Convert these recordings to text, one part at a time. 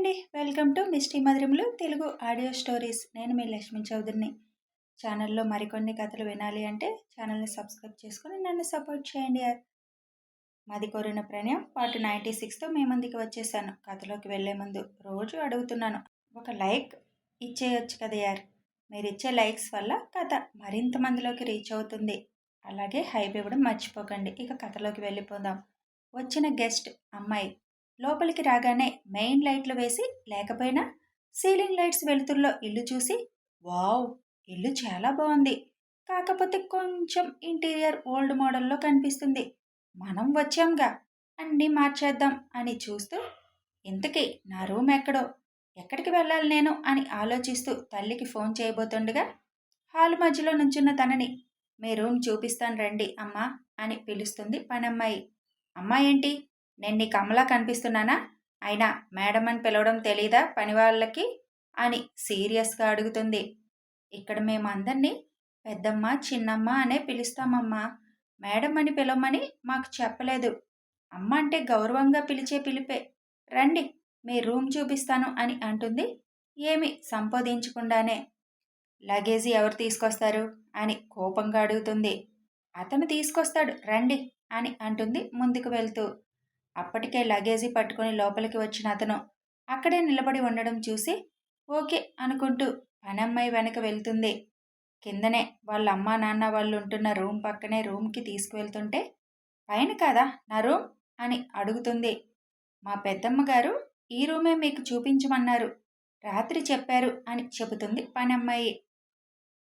అండి. Welcome to misty మధురములు Telugu audio stories. నేను మీ లక్ష్మీ చౌదరిని. ఛానల్లో మరికొన్ని కథలు వినాలి అంటే ఛానల్ని సబ్స్క్రైబ్ చేసుకొని నన్ను సపోర్ట్ చేయండి. మాది కోరిన ప్రణయం పార్ట్ నైంటీ సిక్స్తో మీ ముందుకి వచ్చేసాను. కథలోకి వెళ్ళే ముందు రోజు అడుగుతున్నాను. ఒక లైక్ ఇచ్చేయచ్చు కదా యార్? మీరు ఇచ్చే లైక్స్ వల్ల కథ మరింత మందిలోకి రీచ్ అవుతుంది. అలాగే హైప్ ఇవ్వడం మర్చిపోకండి. ఇక కథలోకి వెళ్ళిపోదాం. వచ్చిన గెస్ట్ అమ్మాయి లోపలికి రాగానే మెయిన్ లైట్లు వేసి లేకపోయినా సీలింగ్ లైట్స్ వెలుతురులో ఇల్లు చూసి వావ్ ఇల్లు చాలా బాగుంది. కాకపోతే కొంచెం ఇంటీరియర్ ఓల్డ్ మోడల్లో కనిపిస్తుంది. మనం వచ్చాంగా. అన్నీ మార్చేద్దాం అని చూస్తూ ఇంతకీ నా రూమ్ ఎక్కడో? ఎక్కడికి వెళ్ళాలి నేను? అని ఆలోచిస్తూ తల్లికి ఫోన్ చేయబోతుండగా హాల్ మధ్యలో నుంచున్న తనని మీ రూమ్ చూపిస్తాను రండి అమ్మా అని పిలుస్తుంది పనమ్మాయి. అమ్మాయి ఏంటి? నేను నీ కమలా కనిపిస్తున్నానా? అయినా మేడం అని పిలవడం తెలీదా పని వాళ్ళకి? అని సీరియస్గా అడుగుతుంది. ఇక్కడ మేమందరినీ పెద్దమ్మ చిన్నమ్మ అనే పిలుస్తామమ్మా. మేడం అని పిలవమని మాకు చెప్పలేదు. అమ్మ అంటే గౌరవంగా పిలిచే పిలిపే. రండి మీ రూమ్ చూపిస్తాను అని అంటుంది. ఏమి సంపాదించకుండానే లగేజీ ఎవరు తీసుకొస్తారు? అని కోపంగా అడుగుతుంది. అతను తీసుకొస్తాడు రండి అని అంటుంది ముందుకు వెళ్తూ. అప్పటికే లగేజీ పట్టుకుని లోపలికి వచ్చిన అతను అక్కడే నిలబడి ఉండడం చూసి ఓకే అనుకుంటూ పనమ్మాయి వెనక వెళ్తుంది. కిందనే వాళ్ళ అమ్మా నాన్న వాళ్ళు ఉంటున్న రూమ్ పక్కనే రూమ్కి తీసుకువెళ్తుంటే పైన కాదా నా రూమ్? అని అడుగుతుంది. మా పెద్దమ్మ గారు ఈ రూమే మీకు చూపించమన్నారు. రాత్రి చెప్పారు అని చెబుతుంది పనమ్మాయి.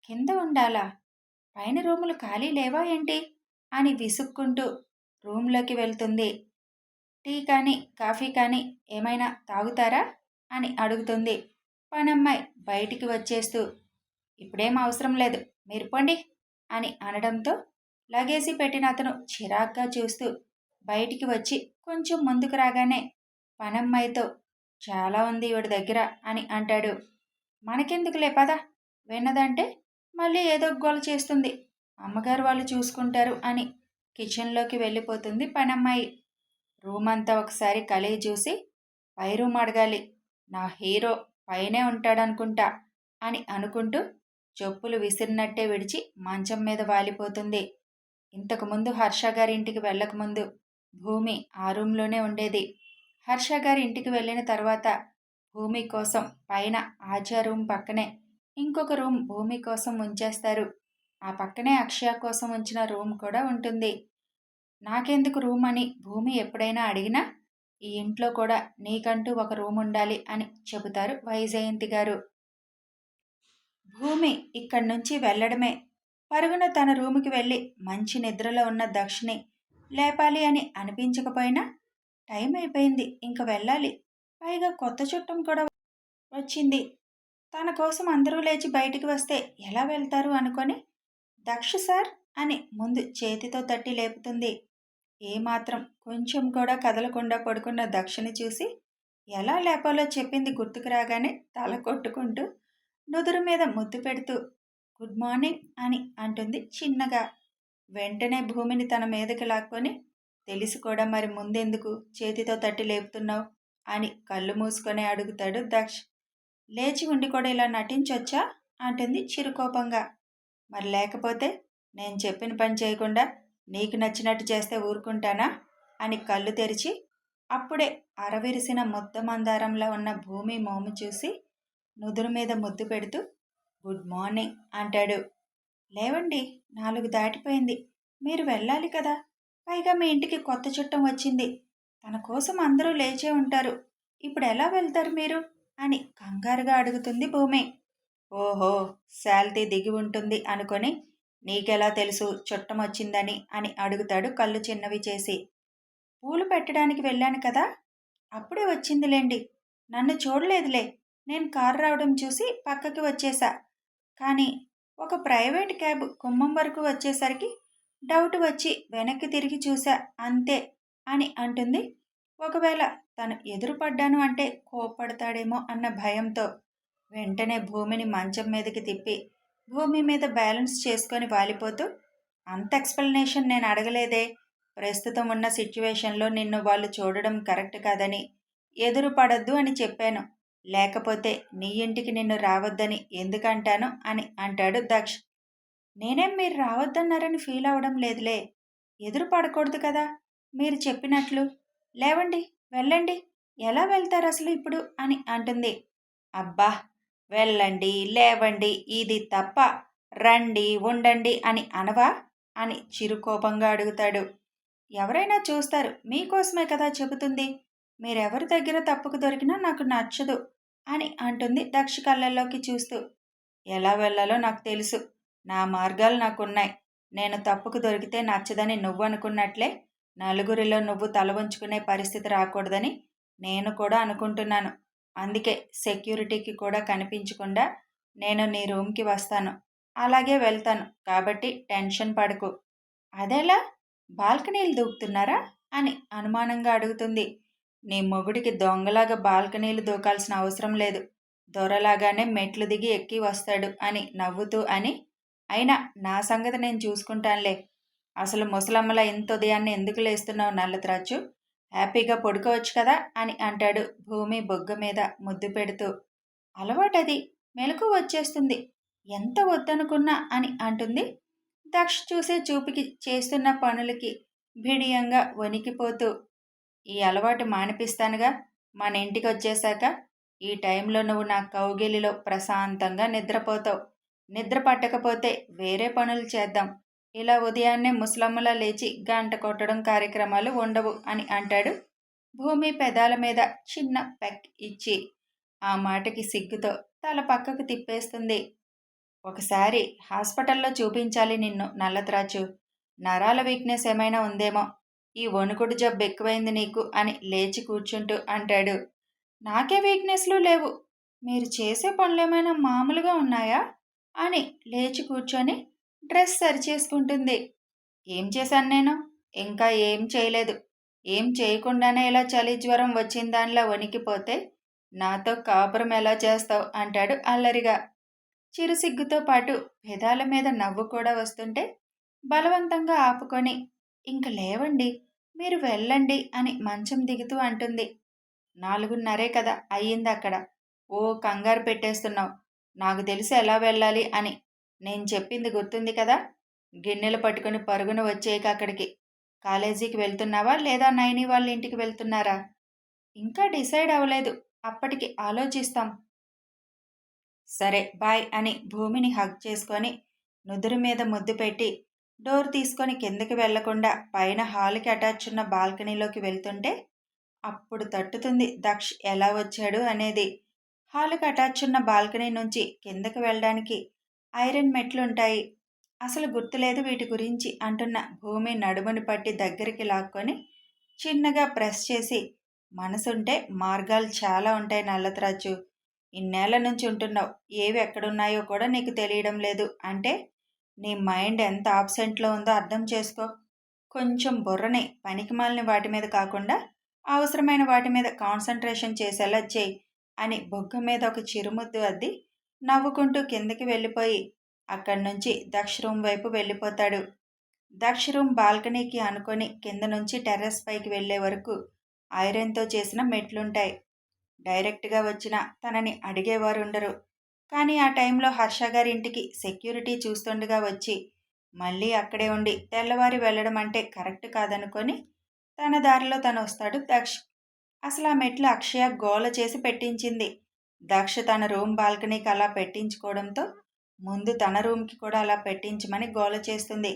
కింద ఉండాలా? పైన రూములు ఖాళీ లేవా ఏంటి? అని విసుక్కుంటూ రూమ్లోకి వెళ్తుంది. టీ కానీ కాఫీ కానీ ఏమైనా తాగుతారా? అని అడుగుతుంది. పనమ్మాయి బయటికి వచ్చేస్తూ ఇప్పుడేం అవసరం లేదు మీరు పండి అని అనడంతో లగేజీ పెట్టిన అతను చిరాగ్గా చూస్తూ బయటికి వచ్చి కొంచెం ముందుకు రాగానే పనమ్మాయితో చాలా ఉంది ఇవిడి దగ్గర అని అంటాడు. మనకెందుకులే పదా విన్నదంటే మళ్ళీ ఏదో గోల చేస్తుంది. అమ్మగారు వాళ్ళు చూసుకుంటారు అని కిచెన్లోకి వెళ్ళిపోతుంది పనమ్మాయి. రూమ్ అంతా ఒకసారి కలిగి చూసి పై రూమ్ అడగాలి. నా హీరో పైనే ఉంటాడనుకుంటా అని అనుకుంటూ చెప్పులు విసిరినట్టే విడిచి మంచం మీద వాలిపోతుంది. ఇంతకుముందు హర్ష గారి ఇంటికి వెళ్ళకముందు భూమి ఆ రూమ్లోనే ఉండేది. హర్ష గారి ఇంటికి వెళ్ళిన తర్వాత భూమి కోసం పైన ఆజా రూమ్ పక్కనే ఇంకొక రూమ్ భూమి కోసం ఉంచేస్తారు. ఆ పక్కనే అక్షయ కోసం ఉంచిన రూమ్ కూడా ఉంటుంది. నాకెందుకు రూమ్ అని? భూమి ఎప్పుడైనా అడిగినా ఈ ఇంట్లో కూడా నీకంటూ ఒక రూమ్ ఉండాలి అని చెబుతారు వైజయంతి గారు. భూమి ఇక్కడి నుంచి వెళ్ళడమే. పరుగున తన రూముకి వెళ్ళి మంచి నిద్రలో ఉన్న దక్షిణి లేపాలి అని అనిపించకపోయినా టైం అయిపోయింది ఇంక వెళ్ళాలి. పైగా కొత్త చుట్టం కూడా వచ్చింది. తన కోసం అందరూ లేచి బయటికి వస్తే ఎలా వెళ్తారు అనుకొని దక్ష సార్ అని ముందు చేతితో తట్టి లేపుతుంది. ఏమాత్రం. కొంచెం కూడా కదలకుండా పడుకున్న దక్షిణ చూసి ఎలా లేపాలో చెప్పింది గుర్తుకు రాగానే తల కొట్టుకుంటూ నుదురు మీద ముద్దు పెడుతూ గుడ్ మార్నింగ్ అని అంటుంది చిన్నగా. వెంటనే భూమిని తన మీదకి లాక్కొని తెలిసి కూడా మరి ముందెందుకు చేతితో తట్టి లేపుతున్నావు అని కళ్ళు మూసుకొని అడుగుతాడు దక్ష్. లేచి ఉండి కూడా ఇలా నటించొచ్చా? అంటుంది చిరుకోపంగా. మరి లేకపోతే నేను చెప్పిన పని చేయకుండా నీకు నచ్చినట్టు చేస్తే ఊరుకుంటానా? అని కళ్ళు తెరిచి అప్పుడే అరవిరిసిన ముద్ద మందారంలో ఉన్న భూమి మోము చూసి నుదురు మీద ముద్దు పెడుతూ గుడ్ మార్నింగ్ అంటాడు. లేవండి నాలుగు దాటిపోయింది. మీరు వెళ్ళాలి కదా. పైగా మీ ఇంటికి కొత్త చుట్టం వచ్చింది. తన కోసం అందరూ లేచే ఉంటారు. ఇప్పుడు ఎలా వెళ్తారు మీరు? అని కంగారుగా అడుగుతుంది భూమి. ఓహో శాల్తీ దిగి ఉంటుంది అనుకొని నీకెలా తెలుసు చుట్టం వచ్చిందని అని అడుగుతాడు కళ్ళు చిన్నవి చేసి. పూలు పెట్టడానికి వెళ్ళాను కదా అప్పుడే వచ్చిందిలేండి. నన్ను చూడలేదులే. నేను కారు రావడం చూసి పక్కకి వచ్చేసా. కానీ ఒక ప్రైవేట్ క్యాబ్ కుమ్మం వరకు వచ్చేసరికి డౌట్ వచ్చి వెనక్కి తిరిగి చూసా. అంతే అని అంటుంది. ఒకవేళ తను ఎదురుపడ్డాను అంటే కోప్పడతాడేమో అన్న భయంతో వెంటనే భూమిని మంచం మీదకి తిప్పి భూమి మీద బ్యాలెన్స్ చేసుకొని వాలిపోతూ అంత ఎక్స్ప్లెనేషన్ నేను అడగలేదే. ప్రస్తుతం ఉన్న సిచ్యువేషన్లో నిన్ను వాళ్ళు చూడడం కరెక్ట్ కాదని ఎదురు పడద్దు అని చెప్పాను. లేకపోతే నీ ఇంటికి నిన్ను రావద్దని ఎందుకంటాను అని అంటాడు దక్ష్. నేనేం మీరు రావద్దన్నారని ఫీల్ అవ్వడం లేదులే. ఎదురు పడకూడదు కదా. మీరు చెప్పినట్లు. లేవండి వెళ్ళండి. ఎలా వెళ్తారు అసలు ఇప్పుడు? అని అంటుంది. అబ్బా! వెళ్ళండి లేవండి ఇది తప్ప రండి ఉండండి అని అనవా? అని చిరుకోపంగా అడుగుతాడు. ఎవరైనా చూస్తారు మీకోసమే కదా చెబుతుంది. మీరెవరి దగ్గర తప్పుకు దొరికినా నాకు నచ్చదు అని అంటుంది దక్ష కళ్ళల్లోకి చూస్తూ. ఎలా వెళ్ళాలో నాకు తెలుసు. నా మార్గాలు నాకున్నాయి. నేను తప్పుకు దొరికితే నచ్చదని నువ్వు అనుకున్నట్లే నలుగురిలో నువ్వు తల ఉంచుకునే పరిస్థితి రాకూడదని నేను కూడా అనుకుంటున్నాను. అందుకే సెక్యూరిటీకి కూడా కనిపించకుండా నేను నీ రూమ్కి వస్తాను. అలాగే వెళ్తాను. కాబట్టి టెన్షన్ పడకు. అదేలా? బాల్కనీలు దూకుతున్నారా? అని అనుమానంగా అడుగుతుంది. నీ మొగుడికి దొంగలాగా బాల్కనీలు దూకాల్సిన అవసరం లేదు. దొరలాగానే మెట్లు దిగి ఎక్కి వస్తాడు అని నవ్వుతూ అని. అయినా నా సంగతి నేను చూసుకుంటానులే. అసలు ముసలమ్మల ఇంత ఉదయాన్నే ఎందుకు లేస్తున్నావు నల్లత్రాచు హ్యాపీగా పడుకోవచ్చు కదా అని అంటాడు భూమి బొగ్గ మీద ముద్దు పెడుతూ. అలవాటది మెలకు వచ్చేస్తుంది. ఎంత వద్దనుకున్నా అని అంటుంది. దక్ష చూసే చూపుకి చేస్తున్న పనులకి భిడియంగా వణికిపోతూ ఈ అలవాటు మానిపిస్తానుగా మన ఇంటికి వచ్చేశాక ఈ టైంలో నువ్వు నా కౌగిలిలో ప్రశాంతంగా నిద్రపోతావు. నిద్ర పట్టకపోతే వేరే పనులు చేద్దాం. ఇలా ఉదయాన్నే ముసలమ్మలా లేచి గంట కొట్టడం కార్యక్రమాలు ఉండవు అని అంటాడు. భూమి పెదాల మీద చిన్న పెక్ ఇచ్చి ఆ మాటకి సిగ్గుతో తల పక్కకు తిప్పేస్తుంది. ఒకసారి హాస్పిటల్లో చూపించాలి నిన్ను నల్లత్రాచు. నరాల వీక్నెస్ ఏమైనా ఉందేమో? ఈ వణుకుడు జబ్బు ఎక్కువైంది నీకు అని లేచి కూర్చుంటూ అంటాడు. నాకే వీక్నెస్లు లేవు. మీరు చేసే పనులు ఏమైనా మామూలుగా ఉన్నాయా? అని లేచి కూర్చొని డ్రెస్ సరిచేసుకుంటుంది. ఏం చేశాను నేను? ఇంకా ఏం చేయలేదు. ఏం చేయకుండానే ఇలా చలి జ్వరం వచ్చిన దానిలా వణికిపోతే నాతో కాపురం ఎలా చేస్తావు? అంటాడు అల్లరిగా. చిరుసిగ్గుతో పాటు పెదాల మీద నవ్వు కూడా వస్తుంటే బలవంతంగా ఆపుకొని ఇంక లేవండి మీరు వెళ్ళండి అని మంచం దిగుతూ అంటుంది. నాలుగున్నరే కదా అయ్యింది అక్కడ. ఓ కంగారు పెట్టేస్తున్నావు. నాకు తెలిసి ఎలా వెళ్ళాలి అని నేను చెప్పింది గుర్తుంది కదా? గిన్నెలు పట్టుకుని పరుగున వచ్చేయక అక్కడికి. కాలేజీకి వెళ్తున్నావా లేదా నైని వాళ్ళ ఇంటికి వెళ్తున్నారా? ఇంకా డిసైడ్ అవ్వలేదు. అప్పటికి ఆలోచిస్తాం. సరే బాయ్ అని భూమిని హగ్ చేసుకొని నుదురు మీద ముద్దు పెట్టి డోర్ తీసుకొని కిందకి వెళ్ళకుండా పైన హాల్కి అటాచ్ ఉన్న బాల్కనీలోకి వెళ్తుంటే అప్పుడు తట్టుతుంది దక్ష్ ఎలా వచ్చాడు అనేది. హాల్కి అటాచ్ ఉన్న బాల్కనీ నుంచి కిందకి వెళ్ళడానికి ఐరన్ మెట్లుంటాయి. అసలు గుర్తులేదు వీటి గురించి అంటున్న భూమి నడుముని పట్టి దగ్గరికి లాక్కొని చిన్నగా ప్రెస్ చేసి మనసుంటే మార్గాలు చాలా ఉంటాయి నల్లత్రాచు ఇన్నేళ్ళ నుంచి ఉంటున్నావు. ఏవి ఎక్కడున్నాయో కూడా నీకు తెలియడం లేదు అంటే నీ మైండ్ ఎంత ఆబ్సెంట్లో ఉందో అర్థం చేసుకో. కొంచెం బుర్రని పనికిమాలని వాటి మీద కాకుండా అవసరమైన వాటి మీద కాన్సన్ట్రేషన్ చేసేలా చేయి అని బొగ్గ మీద ఒక చిరుముద్దు అద్ది నవ్వుకుంటూ కిందకి వెళ్ళిపోయి అక్కడి నుంచి దక్ష రూమ్ వైపు వెళ్ళిపోతాడు. దక్ష రూమ్ బాల్కనీకి అనుకొని కింద నుంచి టెర్రస్ పైకి వెళ్ళే వరకు ఐరన్తో చేసిన మెట్లుంటాయి. డైరెక్ట్గా వచ్చిన తనని అడిగేవారు ఉండరు కానీ ఆ టైంలో హర్ష గారి ఇంటికి సెక్యూరిటీ చూస్తుండగా వచ్చి మళ్ళీ అక్కడే ఉండి తెల్లవారి వెళ్ళడం అంటే కరెక్ట్ కాదనుకొని తన దారిలో తను వస్తాడు దక్ష్. అసలు ఆ మెట్లు అక్షయ గోల చేసి పెట్టించింది. దక్ష తన రూమ్ బాల్కనీకి అలా పెట్టించుకోవడంతో ముందు తన రూమ్కి కూడా అలా పెట్టించమని గోల చేస్తుంది.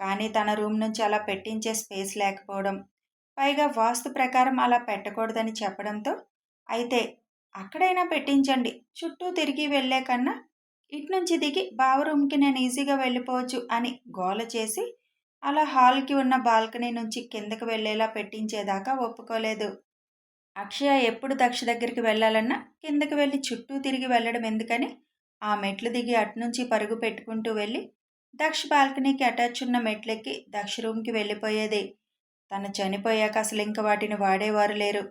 కానీ తన రూమ్ నుంచి అలా పెట్టించే స్పేస్ లేకపోవడం పైగా వాస్తు ప్రకారం అలా పెట్టకూడదని చెప్పడంతో అయితే అక్కడైనా పెట్టించండి. చుట్టూ తిరిగి వెళ్ళే కన్నా ఇట్నుంచి దిగి బావ రూమ్కి నేను ఈజీగా వెళ్ళిపోవచ్చు అని గోల చేసి అలా హాల్కి ఉన్న బాల్కనీ నుంచి కిందకు వెళ్ళేలా పెట్టించేదాకా ఒప్పుకోలేదు. అక్షయ ఎప్పుడు దక్ష దగ్గరికి వెళ్ళాలన్నా కిందకి వెళ్ళి చుట్టూ తిరిగి వెళ్ళడం ఎందుకని? ఆ మెట్లు దిగి అటునుంచి పరుగు పెట్టుకుంటూ వెళ్ళి దక్ష బాల్కనీకి అటాచ్ ఉన్న మెట్లెక్కి దక్ష రూమ్కి వెళ్ళిపోయేది. తను చనిపోయాక అసలు ఇంక వాటిని వాడేవారు లేరు.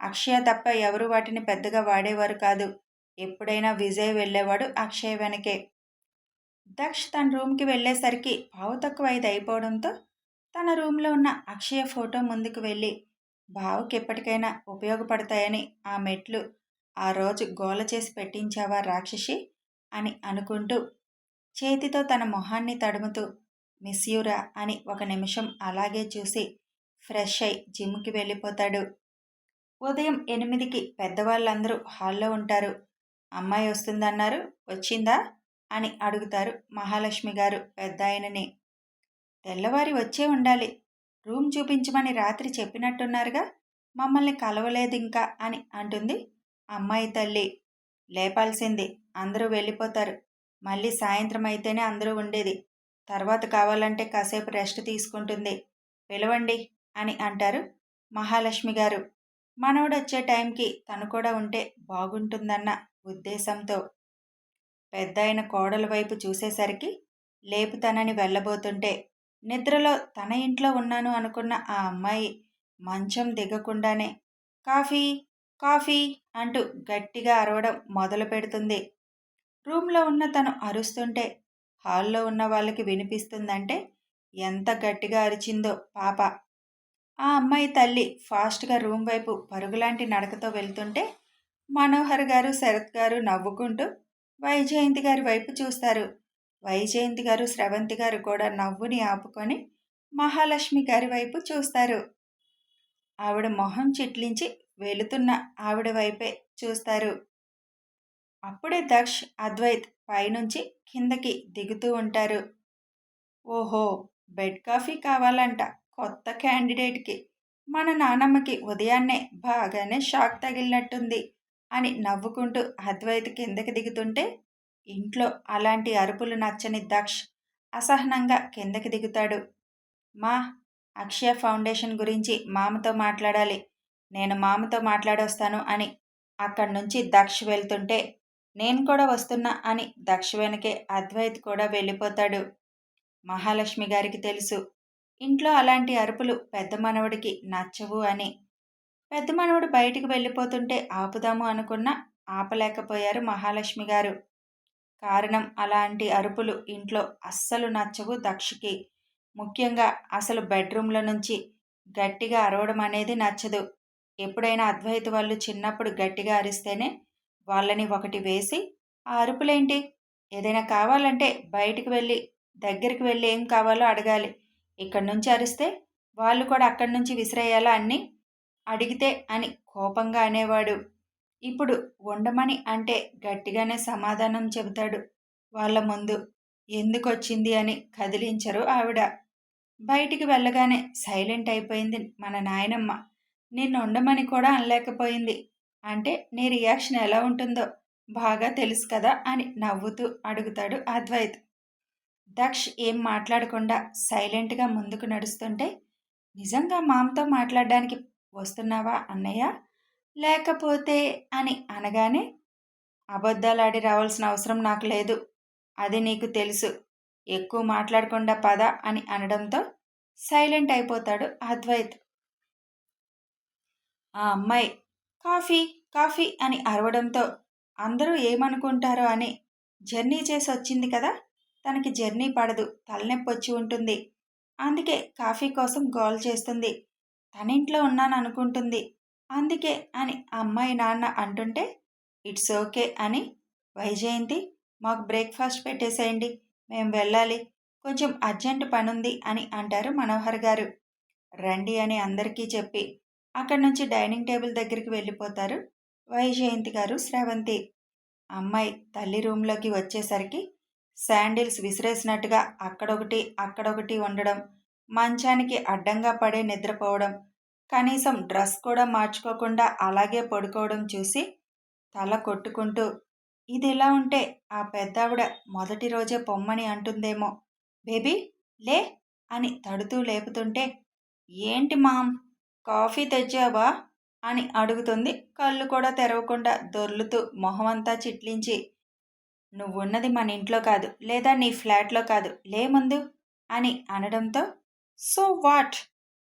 అక్షయ తప్ప ఎవరు వాటిని పెద్దగా వాడేవారు కాదు. ఎప్పుడైనా విజయ్ వెళ్ళేవాడు అక్షయ్ వెనకే. దక్ష తన రూమ్కి వెళ్ళేసరికి పావు తక్కువ ఐదు అయిపోవడంతో తన రూమ్లో ఉన్న అక్షయ ఫోటో ముందుకు వెళ్ళి బావకి ఎప్పటికైనా ఉపయోగపడతాయని ఆ మెట్లు ఆ రోజు గోల చేసి పెట్టించావా రాక్షసి? అని అనుకుంటూ చేతితో తన మొహాన్ని తడుముతూ మిస్యూరా అని ఒక నిమిషం అలాగే చూసి ఫ్రెష్ అయి జిమ్కి వెళ్ళిపోతాడు. ఉదయం ఎనిమిదికి పెద్దవాళ్ళందరూ హాల్లో ఉంటారు. అమ్మాయి వస్తుందన్నారు వచ్చిందా? అని అడుగుతారు మహాలక్ష్మి గారు పెద్ద ఆయనని తెల్లవారి వచ్చే ఉండాలి రూమ్ చూపించమని రాత్రి చెప్పినట్టున్నారుగా? మమ్మల్ని కలవలేదు ఇంకా అని అంటుంది. అమ్మాయి తల్లి లేపాల్సింది అందరూ వెళ్ళిపోతారు. మళ్ళీ సాయంత్రం అయితేనే అందరూ ఉండేది. తర్వాత కావాలంటే కాసేపు రెస్ట్ తీసుకుంటుంది. పిలవండి అని అంటారు మహాలక్ష్మి గారు. మనవడు వచ్చే టైంకి తను కూడా ఉంటే బాగుంటుందన్న ఉద్దేశంతో. పెద్ద అయిన కోడల వైపు చూసేసరికి లేపుతానని వెళ్ళబోతుంటే నిద్రలో తన ఇంట్లో ఉన్నాను అనుకున్న ఆ అమ్మాయి మంచం దిగకుండానే కాఫీ కాఫీ అంటూ గట్టిగా అరవడం మొదలు పెడుతుంది. రూమ్లో ఉన్న తను అరుస్తుంటే హాల్లో ఉన్న వాళ్ళకి వినిపిస్తుందంటే ఎంత గట్టిగా అరిచిందో పాప. ఆ అమ్మాయి తల్లి ఫాస్ట్గా రూమ్ వైపు పరుగులాంటి నడకతో వెళ్తుంటే మనోహర్ గారు శరత్ గారు నవ్వుకుంటూ వైజయంతి గారి వైపు చూస్తారు. వైజయంతి గారు స్రవంతి గారు కూడా నవ్వుని ఆపుకొని మహాలక్ష్మి గారి వైపు చూస్తారు. ఆవిడ మొహం చిట్లించి వెళుతున్న ఆవిడ వైపే చూస్తారు. అప్పుడే దక్ష్ అద్వైత్ పైనుంచి కిందకి దిగుతూ ఉంటారు. ఓహో బెడ్ కాఫీ కావాలంట కొత్త క్యాండిడేట్కి. మన నానమ్మకి ఉదయాన్నే బాగానే షాక్ తగిలినట్టుంది అని నవ్వుకుంటూ అద్వైత్ కిందకి దిగుతుంటే ఇంట్లో అలాంటి అరుపులు నచ్చని దక్ష్ అసహనంగా కిందకి దిగుతాడు. మా అక్షయ ఫౌండేషన్ గురించి మామతో మాట్లాడాలి. నేను మామతో మాట్లాడొస్తాను అని. అక్కడి నుంచి దక్ష్ వెళ్తుంటే నేను కూడా వస్తున్నా అని దక్ష వెనకే అద్వైత్ కూడా వెళ్ళిపోతాడు. మహాలక్ష్మి గారికి తెలుసు ఇంట్లో అలాంటి అరుపులు పెద్ద మనవడికి నచ్చవు అని. పెద్ద మనవడు బయటికి వెళ్ళిపోతుంటే ఆపుదాము అనుకున్న ఆపలేకపోయారు మహాలక్ష్మి గారు. కారణం అలాంటి అరుపులు ఇంట్లో అస్సలు నచ్చవు దక్షికి. ముఖ్యంగా అసలు బెడ్రూమ్ల నుంచి గట్టిగా అరవడం అనేది నచ్చదు. ఎప్పుడైనా అద్వైత వాళ్ళు చిన్నప్పుడు గట్టిగా అరిస్తేనే వాళ్ళని ఒకటి వేసి ఆ అరుపులేంటి? ఏదైనా కావాలంటే బయటికి వెళ్ళి దగ్గరికి వెళ్ళి ఏం కావాలో అడగాలి. ఇక్కడి నుంచి అరిస్తే వాళ్ళు కూడా అక్కడి నుంచి విసిరేయాలా అన్ని? అడిగితే అని కోపంగా అనేవాడు. ఇప్పుడు ఉండమని అంటే గట్టిగానే సమాధానం చెబుతాడు. వాళ్ళ ముందు ఎందుకు వచ్చింది అని కదిలించరు ఆవిడ. బయటికి వెళ్ళగానే సైలెంట్ అయిపోయింది మన నాయనమ్మ. నిన్ను ఉండమని కూడా అనలేకపోయింది. అంటే నీ రియాక్షన్ ఎలా ఉంటుందో బాగా తెలుసు కదా అని నవ్వుతూ అడుగుతాడు అద్వైత్. దక్ష్ ఏం మాట్లాడకుండా సైలెంట్గా ముందుకు నడుస్తుంటే నిజంగా మామతో మాట్లాడడానికి వస్తున్నావా అన్నయ్య? లేకపోతే అని అనగానే అబద్ధాలాడి రావాల్సిన అవసరం నాకు లేదు. అది నీకు తెలుసు. ఎక్కువ మాట్లాడకుండా పద అని అనడంతో సైలెంట్ అయిపోతాడు అద్వైత్. ఆ అమ్మాయి కాఫీ కాఫీ అని అరవడంతో అందరూ ఏమనుకుంటారో అని. జర్నీ చేసి వచ్చింది కదా తనకి జర్నీ పడదు తలనొప్పి వచ్చి ఉంటుంది. అందుకే కాఫీ కోసం గోల్ చేస్తుంది. తనింట్లో ఉన్నాను అనుకుంటుంది అందుకే అని అమ్మాయి నాన్న అంటుంటే ఇట్స్ ఓకే అని వైజయంతి మాకు బ్రేక్ఫాస్ట్ పెట్టేసేయండి మేము వెళ్ళాలి కొంచెం అర్జెంట్ పనుంది అని అంటారు మనోహర్ గారు. రండి అని అందరికీ చెప్పి అక్కడి నుంచి డైనింగ్ టేబుల్ దగ్గరికి వెళ్ళిపోతారు వైజయంతి గారు శ్రవంతి. అమ్మాయి తల్లి రూమ్లోకి వచ్చేసరికి శాండిల్స్ విసిరేసినట్టుగా అక్కడొకటి అక్కడొకటి ఉండడం మంచానికి అడ్డంగా పడే నిద్రపోవడం కనీసం డ్రెస్ కూడా మార్చుకోకుండా అలాగే పడుకోవడం చూసి తల కొట్టుకుంటూ ఇది ఎలా ఉంటే ఆ పెద్దావిడ మొదటి రోజే పొమ్మని అంటుందేమో. బేబీ లే అని తడుతూ లేపుతుంటే ఏంటి మామ్ కాఫీ తెచ్చావా? అని అడుగుతుంది. కళ్ళు కూడా తెరవకుండా దొర్లుతూ మొహమంతా చిట్లించి నువ్వున్నది మన ఇంట్లో కాదు లేదా నీ ఫ్లాట్లో కాదు లే ముందు అని అనడంతో సో వాట్?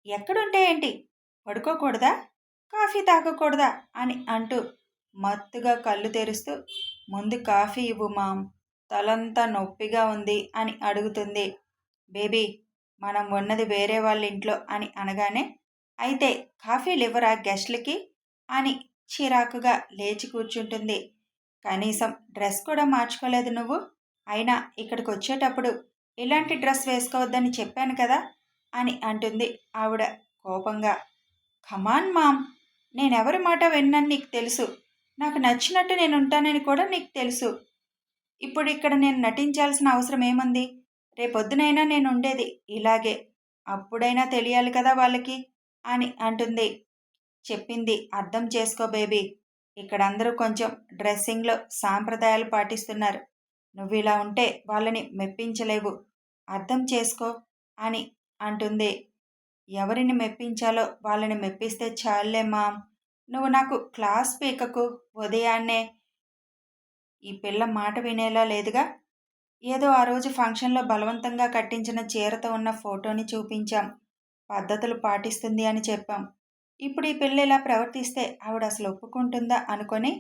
ఎక్కడుంటే ఏంటి? పడుకోకూడదా? కాఫీ తాగకూడదా? అని అంటూ మత్తుగా కళ్ళు తెరుస్తూ ముందు కాఫీ ఇవ్వు మామ్ తలంతా నొప్పిగా ఉంది అని అడుగుతుంది. బేబీ మనం ఉన్నది వేరే వాళ్ళ ఇంట్లో అని అనగానే అయితే కాఫీలు ఇవ్వరా గెస్ట్లకి? అని చిరాకుగా లేచి కూర్చుంటుంది. కనీసం డ్రెస్ కూడా మార్చుకోలేదు నువ్వు. అయినా ఇక్కడికి వచ్చేటప్పుడు ఇలాంటి డ్రెస్ వేసుకోవద్దని చెప్పాను కదా అని అంటుంది ఆవిడ కోపంగా. కమాన్ మామ్ నేనెవరి మాట విన్నాను నీకు తెలుసు. నాకు నచ్చినట్టు నేను ఉంటానని కూడా నీకు తెలుసు. ఇప్పుడు ఇక్కడ నేను నటించాల్సిన అవసరం ఏముంది? రేపొద్దునైనా నేను ఉండేది ఇలాగే. అప్పుడైనా తెలియాలి కదా వాళ్ళకి అని అంటుంది. చెప్పింది అర్థం చేసుకో బేబీ. ఇక్కడ అందరూ కొంచెం డ్రెస్సింగ్లో సాంప్రదాయాలు పాటిస్తున్నారు. నువ్వు ఇలా ఉంటే వాళ్ళని మెప్పించలేవు. అర్థం చేసుకో అని అంటుంది. ఎవరిని మెప్పించాలో వాళ్ళని మెప్పిస్తే చాలే మామ్. నువ్వు నాకు క్లాస్ పీకకు ఉదయాన్నే ఈ పిల్ల మాట వినేలా లేదుగా? ఏదో ఆ రోజు ఫంక్షన్లో బలవంతంగా కట్టించిన చీరతో ఉన్న ఫోటోని చూపించాం. పద్ధతులు పాటిస్తుంది అని చెప్పాం. ఇప్పుడు ఈ పిల్ల ఇలా ప్రవర్తిస్తే ఆవిడ అసలు ఒప్పుకుంటుందా అనుకొని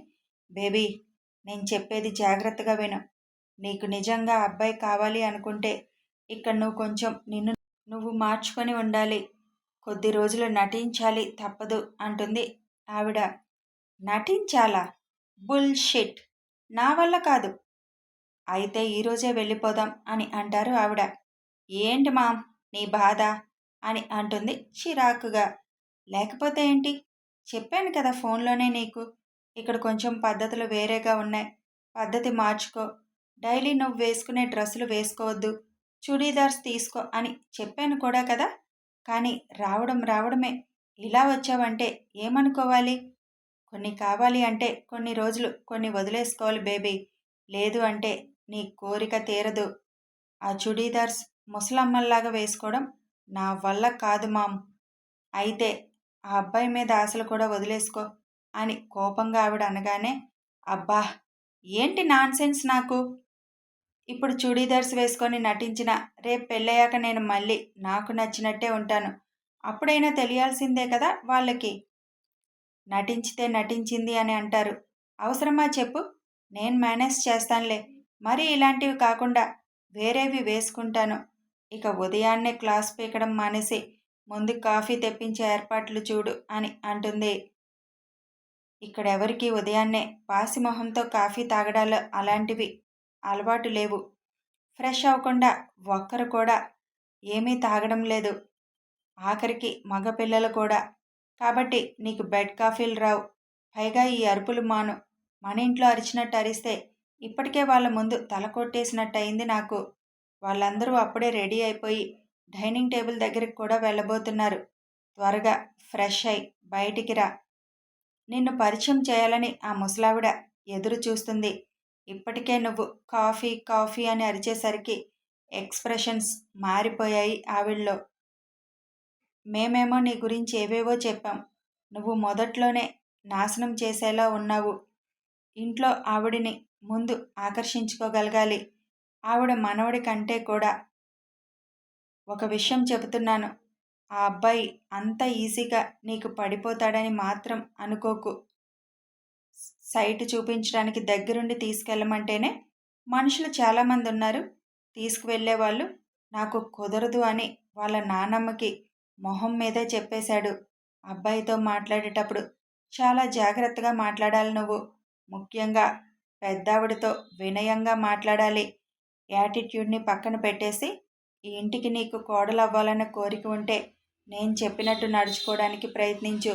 బేబీ నేను చెప్పేది జాగ్రత్తగా విను. నీకు నిజంగా అబ్బాయి కావాలి అనుకుంటే ఇక్కడ నువ్వు కొంచెం నిన్ను నువ్వు మార్చుకొని ఉండాలి. కొద్ది రోజులు నటించాలి తప్పదు అంటుంది ఆవిడ. నటించాలా? బుల్షిట్. నా వల్ల కాదు. అయితే ఈరోజే వెళ్ళిపోదాం అని అంటారు ఆవిడ. ఏంటి మామ్? నీ బాధ? అని అంటుంది చిరాకుగా. లేకపోతే ఏంటి? చెప్పాను కదా ఫోన్లోనే నీకు. ఇక్కడ కొంచెం పద్ధతులు వేరేగా ఉన్నాయి. పద్ధతి మార్చుకో. డైలీ నువ్వు వేసుకునే డ్రెస్సులు వేసుకోవద్దు. చుడీదార్స్ తీసుకో అని చెప్పాను కూడా కదా? కానీ రావడం రావడమే. ఇలా వచ్చావంటే ఏమనుకోవాలి? కొన్ని కావాలి అంటే కొన్ని రోజులు కొన్ని వదిలేసుకోవాలి బేబీ. లేదు అంటే నీ కోరిక తీరదు. ఆ చుడీదార్స్ ముసలమ్మల్లాగా వేసుకోవడం నా వల్ల కాదు మామ్. అయితే ఆ అబ్బాయి మీద ఆశలు కూడా వదిలేసుకో అని కోపంగా ఆవిడ అనగానే అబ్బా! ఏంటి నాన్సెన్స్ నాకు? ఇప్పుడు చుడీదార్స్ వేసుకొని నటించిన రేపు పెళ్ళయ్యాక నేను మళ్ళీ నాకు నచ్చినట్టే ఉంటాను. అప్పుడైనా తెలియాల్సిందే కదా వాళ్ళకి. నటించితే నటించింది అని అంటారు. అవసరమా చెప్పు. నేను మేనేజ్ చేస్తానులే. మరి ఇలాంటివి కాకుండా వేరేవి వేసుకుంటాను. ఇక ఉదయాన్నే క్లాస్ పీకడం మానేసి ముందు కాఫీ తెప్పించే ఏర్పాట్లు చూడు అని అంటుంది. ఇక్కడెవరికి ఉదయాన్నే పాసిమొహంతో కాఫీ తాగడాలు అలాంటివి అలవాటు లేవు. ఫ్రెష్ అవ్వకుండా ఒక్కరు కూడా ఏమీ తాగడం లేదు. ఆఖరికి మగపిల్లలు కూడా. కాబట్టి నీకు బెడ్ కాఫీలు రావు. పైగా ఈ అరుపులు మాను. మన ఇంట్లో అరిచినట్టు అరిస్తే ఇప్పటికే వాళ్ళ ముందు తల కొట్టేసినట్టు అయింది నాకు. వాళ్ళందరూ అప్పుడే రెడీ అయిపోయి డైనింగ్ టేబుల్ దగ్గరికి కూడా వెళ్ళబోతున్నారు. త్వరగా ఫ్రెష్ అయి బయటికి రా. నిన్ను పరిచయం చేయాలని ఆ ముసలావిడ ఎదురు చూస్తుంది. ఇప్పటికే నువ్వు కాఫీ కాఫీ అని అరిచేసరికి ఎక్స్ప్రెషన్స్ మారిపోయాయి ఆవిడలో. మేమేమో నీ గురించి ఏవేవో చెప్పాం. నువ్వు మొదట్లోనే నాశనం చేసేలా ఉన్నావు. ఇంట్లో ఆవిడిని ముందు ఆకర్షించుకోగలగాలి. ఆవిడ మనవడి కంటే కూడా. ఒక విషయం చెబుతున్నాను. ఆ అబ్బాయి అంత ఈజీగా నీకు పడిపోతాడని మాత్రం అనుకోకు. సైట్ చూపించడానికి దగ్గరుండి తీసుకెళ్ళమంటేనే మనుషులు చాలామంది ఉన్నారు తీసుకువెళ్ళే వాళ్ళు నాకు కుదరదు అని వాళ్ళ నానమ్మకి మొహం మీదే చెప్పేశాడు. అబ్బాయితో మాట్లాడేటప్పుడు చాలా జాగ్రత్తగా మాట్లాడాలి నువ్వు. ముఖ్యంగా పెద్దావిడితో వినయంగా మాట్లాడాలి. యాటిట్యూడ్ని పక్కన పెట్టేసి ఈ ఇంటికి నీకు కోడలు అవ్వాలన్న కోరిక ఉంటే నేను చెప్పినట్టు నడుచుకోవడానికి ప్రయత్నించు.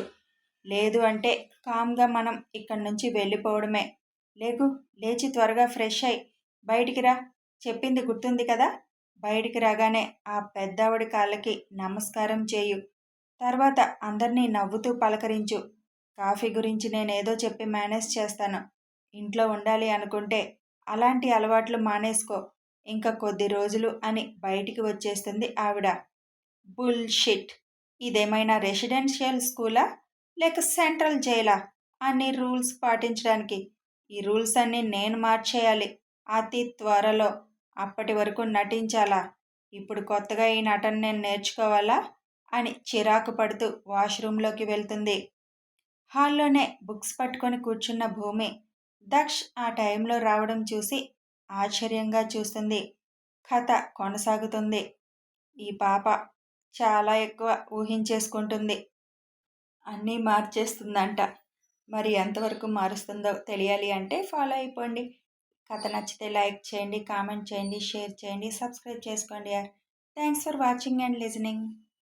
లేదు అంటే కామ్గా మనం ఇక్కడి నుంచి వెళ్ళిపోవడమే. లేకు లేచి త్వరగా ఫ్రెష్ అయి బయటికి రా. చెప్పింది గుర్తుంది కదా? బయటికి రాగానే ఆ పెద్దావిడి కాళ్ళకి నమస్కారం చేయు. తర్వాత అందరినీ నవ్వుతూ పలకరించు. కాఫీ గురించి నేనేదో చెప్పి మేనేజ్ చేస్తాను. ఇంట్లో ఉండాలి అనుకుంటే అలాంటి అలవాట్లు మానేసుకో. ఇంకా కొద్ది రోజులు అని బయటికి వచ్చేస్తుంది ఆవిడ. బుల్షిట్. ఇదేమైనా రెసిడెన్షియల్ స్కూలా? లేక సెంట్రల్ జైలా? అన్ని రూల్స్ పాటించడానికి. ఈ రూల్స్ అన్నీ నేను మార్చేయాలి. అతి త్వరలో. అప్పటి వరకు నటించాలా? ఇప్పుడు కొత్తగా ఈ నటన నేను నేర్చుకోవాలా? అని చిరాకు పడుతూ వాష్రూమ్లోకి వెళ్తుంది. హాల్లోనే బుక్స్ పట్టుకొని కూర్చున్న భూమి దక్ష్ ఆ టైంలో రావడం చూసి ఆశ్చర్యంగా చూస్తుంది. కథ కొనసాగుతుంది. ఈ పాప చాలా ఎక్కువ ఊహించేసుకుంటుంది. అన్నీ మార్చేస్తుందంట. మరి ఎంతవరకు మారుస్తుందో తెలియాలి అంటే ఫాలో అయిపోండి. కథ నచ్చితే లైక్ చేయండి కామెంట్ చేయండి షేర్ చేయండి సబ్స్క్రైబ్ చేసుకోండి. యార్ thanks for watching and listening.